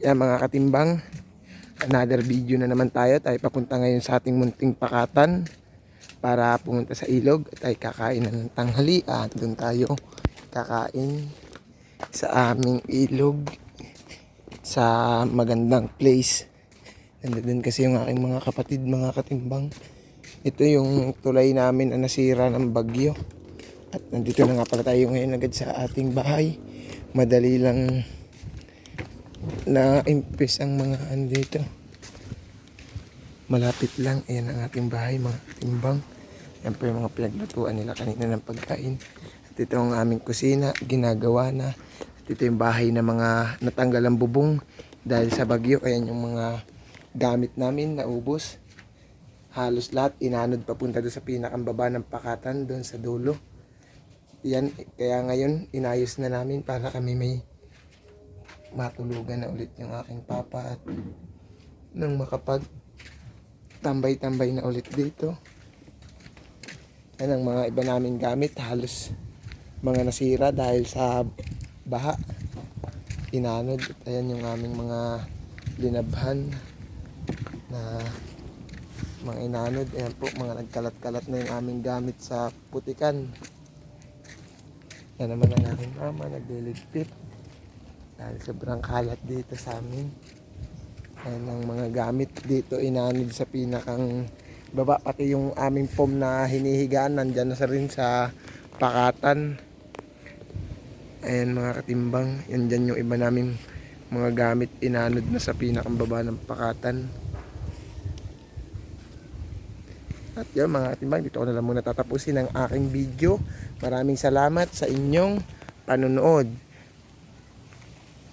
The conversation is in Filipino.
Yan mga katimbang, another video na naman tayo. Tayo papunta ngayon sa ating munting pakatan para pumunta sa ilog. Tayo kakain na ng tanghalian. Doon tayo kakain sa aming ilog sa magandang place. Nandun kasi yung aking mga kapatid, mga katimbang. Ito yung tulay namin na nasira ng bagyo. At nandito na nga pala tayo ngayon agad sa ating bahay. Madali lang na impis ang mga andito. Malapit lang. Ayan ang ating bahay, mga katimbang. Yan po yung mga pinaglutuan nila kanina ng pagkain. At ito ang aming kusina, ginagawa na. At ito yung bahay na mga natanggal ang bubong dahil sa bagyo. Ayan yung mga gamit namin naubos. Halos lahat inanod papunta doon sa pinakambaba ng pakatan doon sa dulo. Yan, kaya ngayon inayos na namin para kami may matulugan na ulit yung aking papa at nang makapag tambay-tambay na ulit dito. Yan ang mga iba naming gamit halos mga nasira dahil sa baha. Inanod at ayan yung aming mga linabhan na mga inanod. Ayan po mga nagkalat-kalat na yung aming gamit sa putikan. Yan naman ang aking mama nagliligpit dahil sobrang kalat dito sa amin. Ayan ang mga gamit dito inanid sa pinakang baba. Pati yung aming pom na hinihigaan nandyan na sa rin sa pakatan. Ayan mga katimbang. Yan dyan yung iba namin mga gamit inanod na sa pinakang baba ng pakatan. At yun mga katimbang, dito ko na lang muna tatapusin ang aking video. Maraming salamat sa inyong panonood.